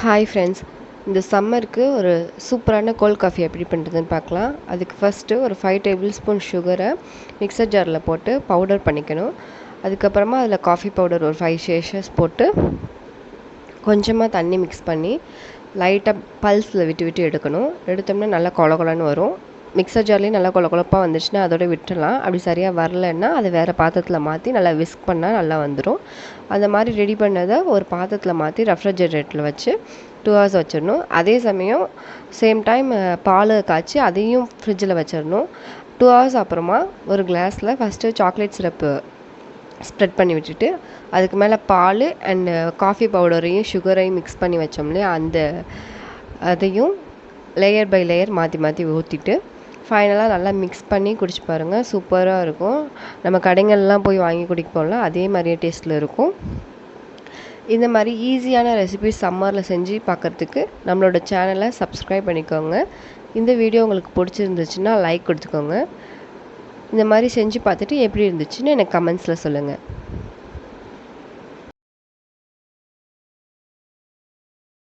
Hi friends இந்த சம்மருக்கு ஒரு சூப்பரான கோல்ட் காஃபி எப்படி பண்ணுறதுன்னு பார்க்கலாம். அதுக்கு ஃபஸ்ட்டு ஒரு ஃபைவ் டேபிள் ஸ்பூன் சுகரை மிக்சர் ஜாரில் போட்டு பவுடர் பண்ணிக்கணும். அதுக்கப்புறமா அதில் காஃபி பவுடர் ஒரு ஃபைவ் ஷேஷஸ் போட்டு கொஞ்சமாக தண்ணி மிக்ஸ் பண்ணி லைட்டாக பல்ஸில் விட்டு விட்டு எடுக்கணும். எடுத்தோம்னா நல்லா கொல கொலன்னு வரும். மிக்சர் ஜார்லேயும் நல்லா கொல குழப்பாக வந்துச்சுன்னா அதோட விட்டுடலாம் அப்படி சரியாக வரலன்னா அதை வேறு பாத்திரத்தில் மாற்றி நல்லா விஸ்க் பண்ணால் நல்லா வந்துடும் அந்த மாதிரி ரெடி பண்ணதை ஒரு பாத்திரத்தில் மாற்றி ரெஃப்ரிஜரேட்டரில் வச்சு டூ ஹவர்ஸ் வச்சிடணும். அதே சமயம் சேம் டைம் பால் காய்ச்சி அதையும் ஃப்ரிட்ஜில் வச்சிடணும். டூ ஹவர்ஸ் அப்புறமா ஒரு கிளாஸில் ஃபஸ்ட்டு சாக்லேட் சிரப்பு ஸ்ப்ரெட் பண்ணி விட்டுட்டு அதுக்கு மேலே பால் அண்டு காஃபி பவுடரையும் சுகரையும் மிக்ஸ் பண்ணி வச்சோம்லையே அந்த அதையும் லேயர் பை லேயர் மாற்றி மாற்றி ஊற்றிட்டு ஃபைனலாக நல்லா மிக்ஸ் பண்ணி குடிச்சு பாருங்கள் சூப்பராக இருக்கும். நம்ம கடைங்கள்லாம் போய் வாங்கி குடிப்போம்ல அதே மாதிரியே டேஸ்ட்டில் இருக்கும். இந்த மாதிரி ஈஸியான ரெசிபிஸ் சம்மரில் செஞ்சு பார்க்குறதுக்கு நம்மளோட சேனலை சப்ஸ்கிரைப் பண்ணிக்கோங்க. இந்த வீடியோ உங்களுக்கு பிடிச்சிருந்துச்சுன்னா லைக் கொடுத்துக்கோங்க. இந்த மாதிரி செஞ்சு பார்த்துட்டு எப்படி இருந்துச்சுன்னு எனக்கு கமெண்ட்ஸில் சொல்லுங்கள்